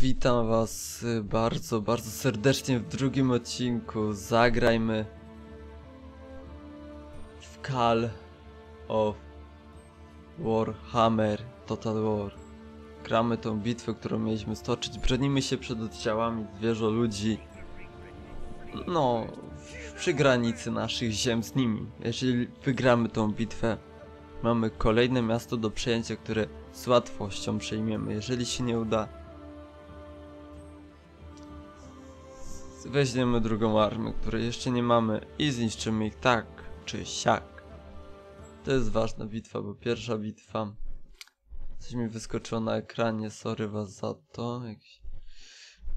Witam was y, bardzo, bardzo serdecznie w drugim odcinku. Zagrajmy w Call of Warhammer Total War. Gramy tą bitwę, którą mieliśmy stoczyć. Bronimy się przed oddziałami zwierzę ludzi. No, przy granicy naszych ziem z nimi. Jeżeli wygramy tą bitwę, mamy kolejne miasto do przejęcia, które z łatwością przejmiemy. Jeżeli się nie uda, weźmiemy drugą armię, której jeszcze nie mamy i zniszczymy ich tak czy siak. To jest ważna bitwa, bo pierwsza bitwa. Coś mi wyskoczyło na ekranie, sorry was za to. Jakiś...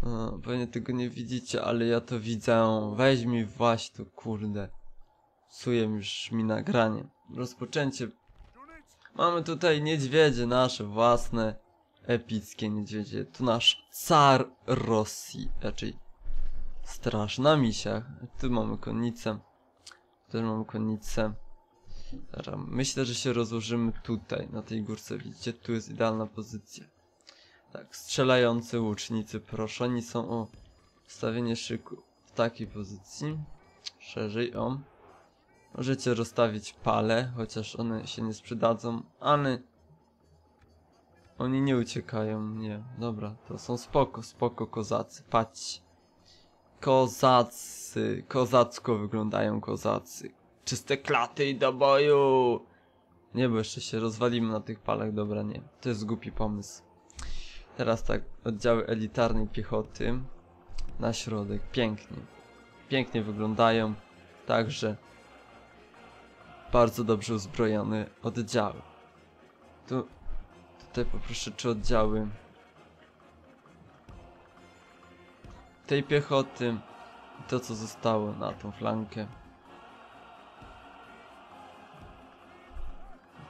O, pewnie tego nie widzicie, ale ja to widzę. Weź mi właśnie to kurde. Psuje już mi nagranie. Rozpoczęcie. Mamy tutaj niedźwiedzie nasze własne. Epickie niedźwiedzie. Tu nasz car Rosji, raczej straż na misiach. Tu mamy konnicę. Też mamy konnicę. Myślę, że się rozłożymy tutaj, na tej górce. Widzicie, tu jest idealna pozycja. Tak, strzelający łucznicy, proszę. Oni są o ustawienie szyku w takiej pozycji. Szerzej, o. Możecie rozstawić pale, chociaż one się nie sprzedadzą, ale oni nie uciekają, nie. Dobra, to są spoko, spoko kozacy. Patrzcie. Kozacy, kozacko wyglądają kozacy. Czyste klaty i do boju! Nie, bo jeszcze się rozwalimy na tych palach, dobra, nie. To jest głupi pomysł. Teraz tak, oddziały elitarnej piechoty na środek, pięknie. Pięknie wyglądają, także bardzo dobrze uzbrojone oddziały. Tu, tutaj poproszę, czy oddziały tej piechoty i to co zostało na tą flankę.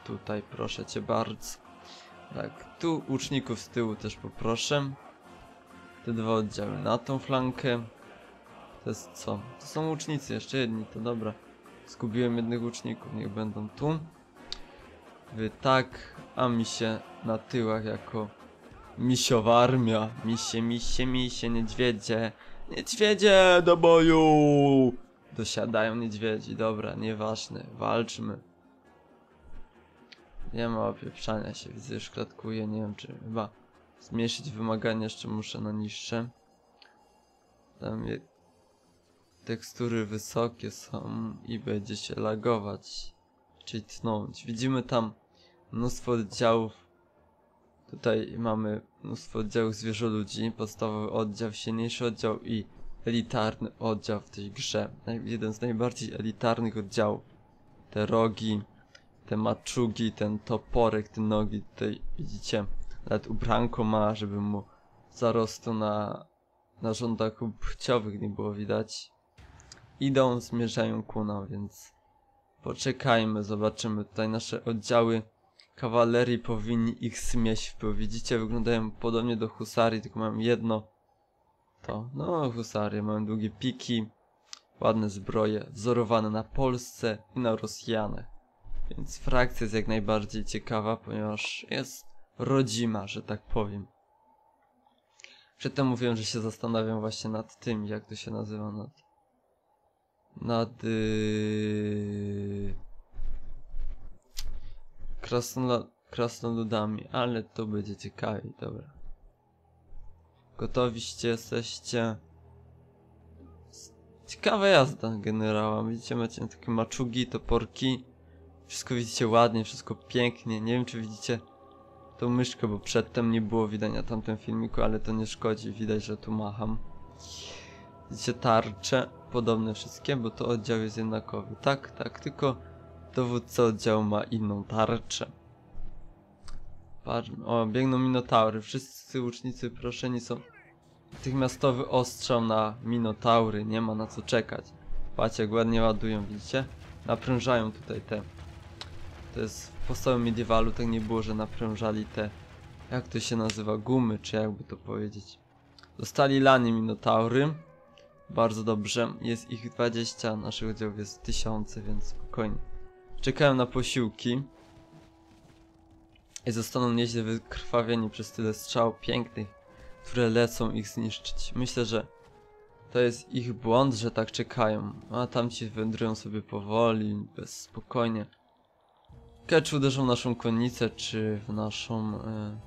Tutaj proszę cię bardzo. Tak, tu łuczników z tyłu też poproszę. Te dwa oddziały na tą flankę. To jest co? To są łucznicy, jeszcze jedni, to dobra. Zgubiłem jednych łuczników, niech będą tu. Wy tak, a mi się na tyłach jako Misiowa armia. Misie, misie, misie, niedźwiedzie. Niedźwiedzie do boju! Dosiadają niedźwiedzi, dobra, nieważne, walczmy. Nie ma opieprzania się, widzę, już klatkuje, nie wiem czy chyba zmniejszyć wymagania jeszcze muszę na niższe. Tam je... tekstury wysokie są i będzie się lagować, czyli tnąć. Widzimy tam mnóstwo oddziałów Tutaj mamy mnóstwo oddziałów zwierzoludzi, podstawowy oddział, silniejszy oddział i elitarny oddział w tej grze. Jeden z najbardziej elitarnych oddziałów. Te rogi, te maczugi, ten toporek, te nogi tutaj widzicie. Nawet ubranko ma, żeby mu zarostu na narządach płciowych nie było widać. Idą, zmierzają ku nam, więc poczekajmy, zobaczymy tutaj nasze oddziały kawalerii powinni ich zmieść pył. Widzicie, wyglądają podobnie do husarii, tylko mają jedno to. No, husarie mają długie piki, ładne zbroje, wzorowane na Polsce i na Rosjanach. Więc frakcja jest jak najbardziej ciekawa, ponieważ jest rodzima, że tak powiem. Przedtem mówiłem, że się zastanawiam właśnie nad tym, jak to się nazywa, nad... Nad... Yy krasnolo krasnoludami, ale to będzie ciekawe, dobra. Gotowiście jesteście. Ciekawa jazda generała. Widzicie, macie takie maczugi, toporki. Wszystko widzicie ładnie, wszystko pięknie. Nie wiem, czy widzicie tą myszkę, bo przedtem nie było widać na tamtym filmiku, ale to nie szkodzi. Widać, że tu macham. Widzicie tarcze, podobne wszystkie, bo to oddział jest jednakowy. Tak, tak, tylko Dowódca oddziału ma inną tarczę. Patrz, o, biegną minotaury. Wszyscy łucznicy proszeni są. Natychmiastowy ostrzał na minotaury. Nie ma na co czekać. Patrzcie, jak ładnie ładują, widzicie? Naprężają tutaj te. To jest w podstawowym mediewalu tak nie było, że naprężali te. Jak to się nazywa? Gumy, czy jakby to powiedzieć. Dostali lanie minotaury. Bardzo dobrze. Jest ich 20, naszych oddziałów jest tysiące, więc spokojnie czekają na posiłki i zostaną nieźle wykrwawieni przez tyle strzał pięknych, które lecą ich zniszczyć. Myślę, że to jest ich błąd, że tak czekają, a tamci wędrują sobie powoli, bez spokojnie. Ciekawe, czy uderzą w naszą konnicę, czy w naszą... E...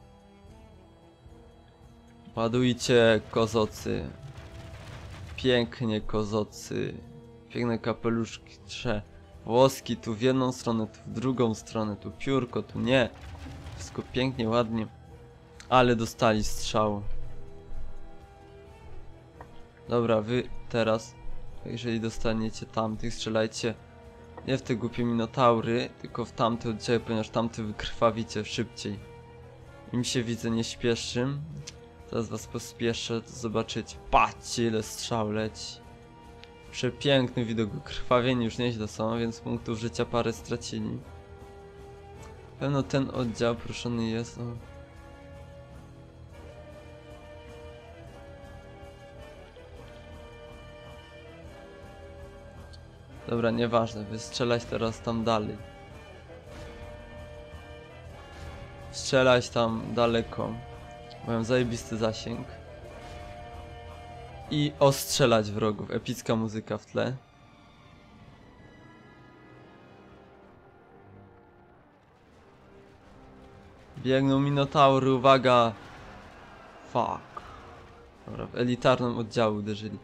Ładujcie, kozocy. Pięknie, kozocy. Piękne kapeluszki, trze. Włoski tu w jedną stronę, tu w drugą stronę, tu piórko, tu nie. Wszystko pięknie, ładnie. Ale dostali strzał. Dobra, wy teraz, jeżeli dostaniecie tamtych, strzelajcie nie w te głupie minotaury, tylko w tamte oddziały, ponieważ tamty wykrwawicie szybciej. Im się widzę nie śpieszy. Teraz was pospieszę, to zobaczycie. Patrzcie ile strzał leci. Przepiękny widok, krwawieni już nieźle są, więc punktów życia parę stracili. Pewno ten oddział proszony jest o... Dobra, nieważne, wystrzelać teraz tam dalej. Strzelać tam daleko. Mają zajebisty zasięg. I ostrzelać wrogów. Epicka muzyka w tle. Biegną minotaury, uwaga! Fuck. Dobra, w elitarnym oddziału uderzyli.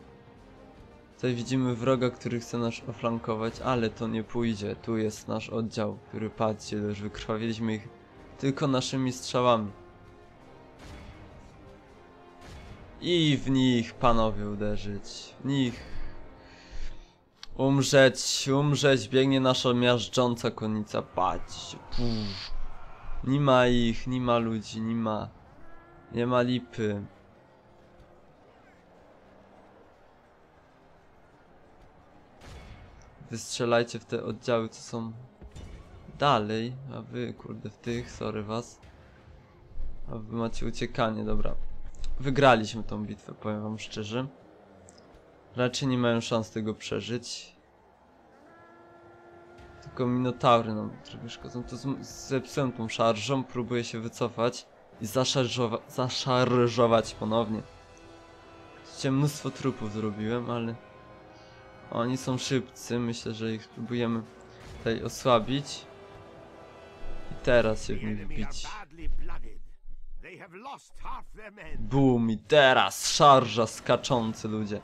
Tutaj widzimy wroga, który chce nas oflankować, ale to nie pójdzie. Tu jest nasz oddział, który patrzcie, już wykrwawiliśmy ich tylko naszymi strzałami. I w nich, panowie, uderzyć. W nich. Umrzeć, umrzeć, biegnie nasza miażdżąca konnica. Patrzcie, puf. Nie ma ich, nie ma ludzi, nie ma. Nie ma lipy. Wystrzelajcie w te oddziały, co są dalej, a wy, kurde, w tych, sorry was. A wy macie uciekanie, dobra. Wygraliśmy tą bitwę, powiem wam szczerze. Raczej nie mają szans tego przeżyć. Tylko minotaury nam trochę szkodzą. To zepsułem tą szarżą, próbuję się wycofać i zaszarżowa zaszarżować ponownie. Oczywiście mnóstwo trupów zrobiłem, ale oni są szybcy, myślę, że ich spróbujemy tutaj osłabić. I teraz się w nich enemy Boom i teraz szarża skaczący ludzie.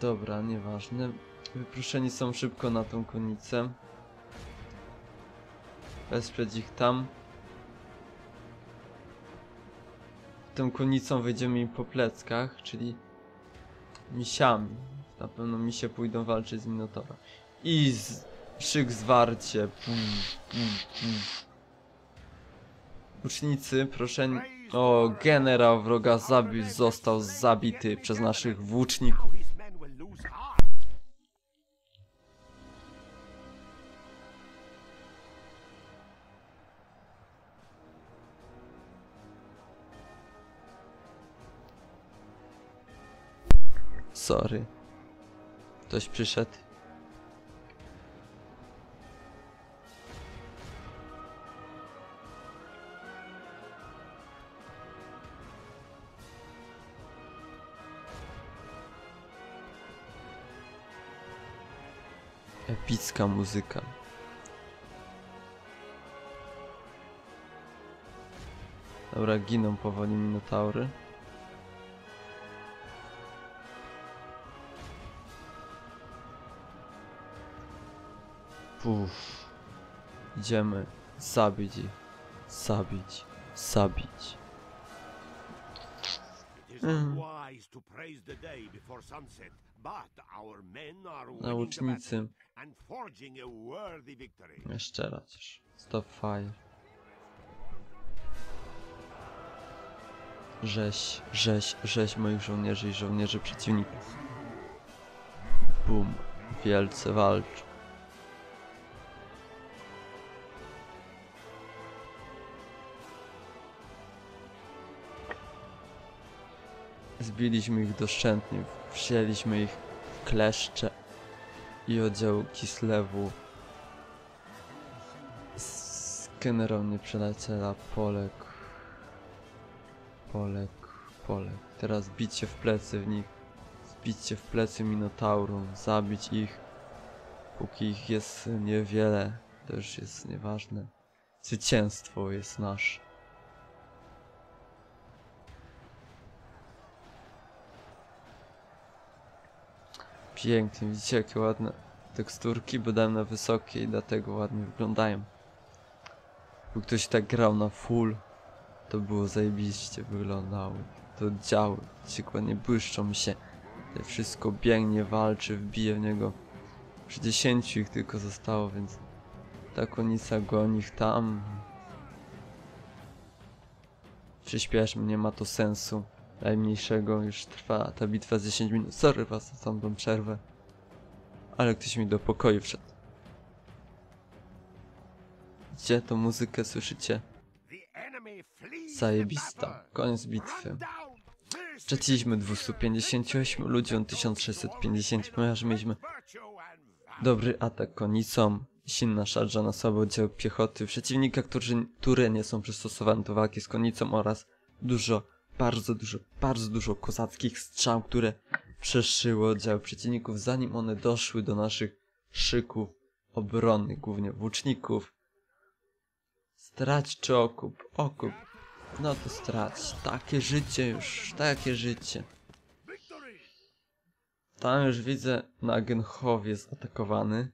Dobra, nieważne. Wyproszeni są szybko na tą konnicę. Wesprzeć ich tam. Tą konnicą wejdziemy im po pleckach, czyli misiami. Na pewno misie pójdą walczyć z Minotaura. I z... szyk zwarcie. Pum, pum, pum. Łucznicy, proszę. O, generał wroga zabi został zabity przez naszych włóczników. Sorry. Ktoś przyszedł. Muzyka. Dobra, giną powoli minotaury. Puf. Idziemy zabić ich. Zabić. Zabić. It is unwise to praise the day before sunset, Naucznicy. Jeszcze raz. Stop fire. Rzeź, rzeź, rzeź moich żołnierzy i żołnierzy przeciwników. Bum. Wielce walczą. Zbiliśmy ich doszczętnie, wzięliśmy ich kleszcze i oddział Kislewu z generał nieprzyjaciela Polek Polek, Polek. Teraz bicie w plecy w nich. Zbicie w plecy Minotaurum. Zabić ich. Póki ich jest niewiele. To już jest nieważne. Zwycięstwo jest nasze. Pięknie, widzicie jakie ładne teksturki, bo dałem na wysokie i dlatego ładnie wyglądają. Był ktoś tak grał na full, to było zajebiście wyglądało. To oddziały, widzicie, jak ładnie błyszczą mi się. To wszystko biegnie, walczy, wbije w niego. Przy dziesięciu ich tylko zostało, więc ta konica goni ich tam. Przyspieszmy, nie ma to sensu najmniejszego. Już trwa ta bitwa z 10 minut. Sorry was za tą przerwę. Ale ktoś mi do pokoju wszedł. Gdzie tą muzykę słyszycie? Zajebista. Koniec bitwy. Straciliśmy 258 ludzi, on 1650, ponieważ mieliśmy dobry atak konicą, silna szarża na słaby oddział piechoty przeciwnika, którzy, które nie są przystosowane do walki z konicą oraz dużo, bardzo dużo, bardzo dużo kozackich strzał, które przeszyły oddziały przeciwników, zanim one doszły do naszych szyków obronnych, głównie włóczników. Strać czy okup? Okup. No to strać. Takie życie już, takie życie. Tam już widzę Nagenhow jest atakowany.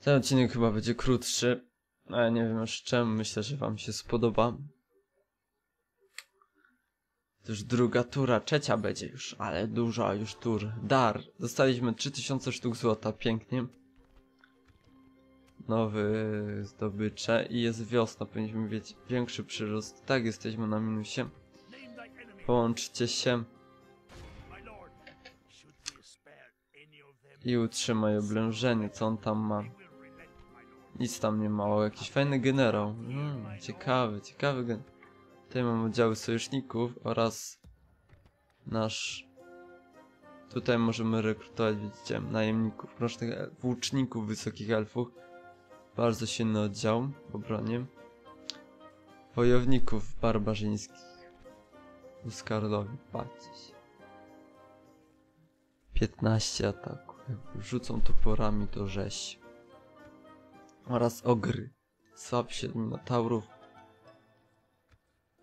Ten odcinek chyba będzie krótszy, ale nie wiem już czemu, myślę, że wam się spodoba. To już druga tura, trzecia będzie już, ale duża już tur. Dar, dostaliśmy 3000 sztuk złota, pięknie. Nowy zdobycze i jest wiosna, powinniśmy mieć większy przyrost. Tak, jesteśmy na minusie. Połączcie się. i utrzymaj oblężenie, co on tam ma. Nic tam nie ma, o, jakiś fajny generał. Mm, ciekawy, ciekawy gen. Tutaj mamy oddziały sojuszników oraz nasz... Tutaj możemy rekrutować, widzicie, najemników, rocznych el- włóczników wysokich elfów. Bardzo silny oddział w obronie. Wojowników barbarzyńskich. Uskardowi, patrzcie się. 15 ataków. Rzucą toporami, to rzeź oraz ogry. Słabsi od minotaurów,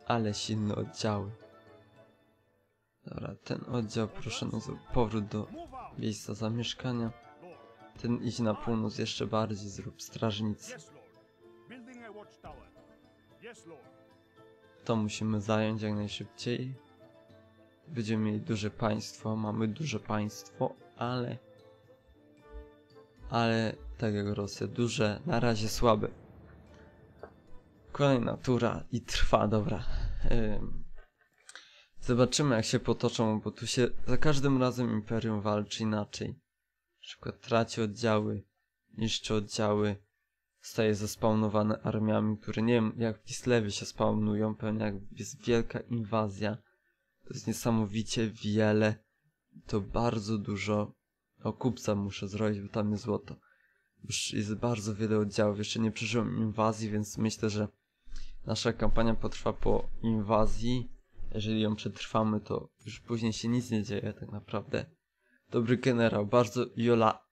ale silne oddziały. Dobra, ten oddział proszę nas o powrót do miejsca zamieszkania. Ten idź na północ jeszcze bardziej, zrób lord. To musimy zająć jak najszybciej. Będziemy mieli duże państwo, mamy duże państwo, ale... Ale, tak jak Rosja, duże, na razie słabe. Kolejna tura i trwa, dobra. Ym. Zobaczymy jak się potoczą, bo tu się za każdym razem Imperium walczy inaczej. Na przykład traci oddziały, niszczy oddziały, staje zespawnowane armiami, które nie wiem jak w się spawnują, pewnie jak jest wielka inwazja. To jest niesamowicie wiele. To bardzo dużo. O kupca muszę zrobić, bo tam jest złoto. Już jest bardzo wiele oddziałów. Jeszcze nie przeżyłem inwazji, więc myślę, że nasza kampania potrwa po inwazji. Jeżeli ją przetrwamy, to już później się nic nie dzieje tak naprawdę. Dobry generał, bardzo jola...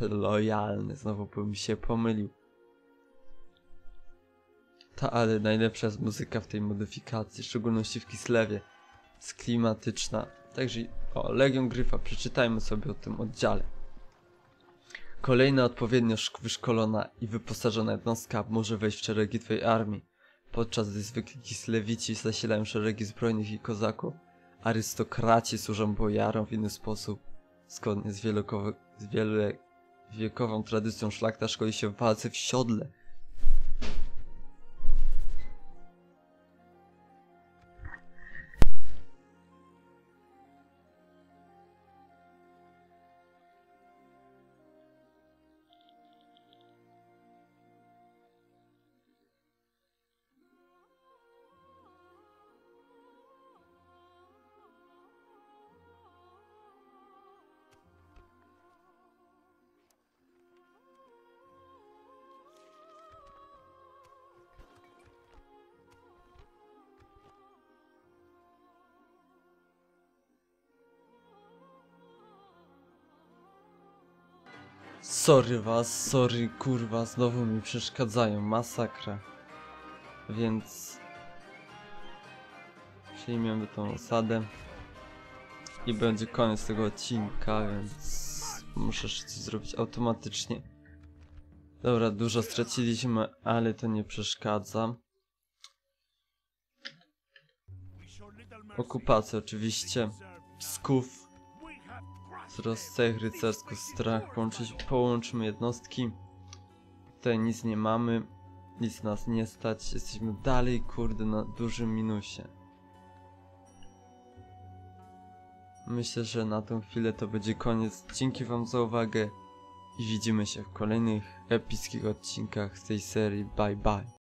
lojalny. Znowu bym się pomylił. Ta, ale najlepsza jest muzyka w tej modyfikacji, w szczególności w Kislewie. Jest klimatyczna. Także, o, Legion Gryfa, przeczytajmy sobie o tym oddziale. Kolejna odpowiednio szk- wyszkolona i wyposażona jednostka może wejść w szeregi twojej armii, podczas gdy zwykli Kislewici zasilają szeregi zbrojnych i kozaków. Arystokraci służą bojarom w inny sposób. Zgodnie z, z wielowiekową tradycją szlachta szkoli się w walce w siodle, Sorry was, sorry kurwa, znowu mi przeszkadzają, masakra. Więc... Przyjmiemy tą osadę. I będzie koniec tego odcinka, więc... Muszę coś zrobić automatycznie. Dobra, dużo straciliśmy, ale to nie przeszkadza. Okupacja oczywiście. Psków. Wzrost cech rycersko strach. Połączyć, połączmy jednostki. Tutaj nic nie mamy. Nic nas nie stać. Jesteśmy dalej, kurde, na dużym minusie. Myślę, że na tą chwilę to będzie koniec. Dzięki wam za uwagę. I widzimy się w kolejnych epickich odcinkach z tej serii. Bye bye.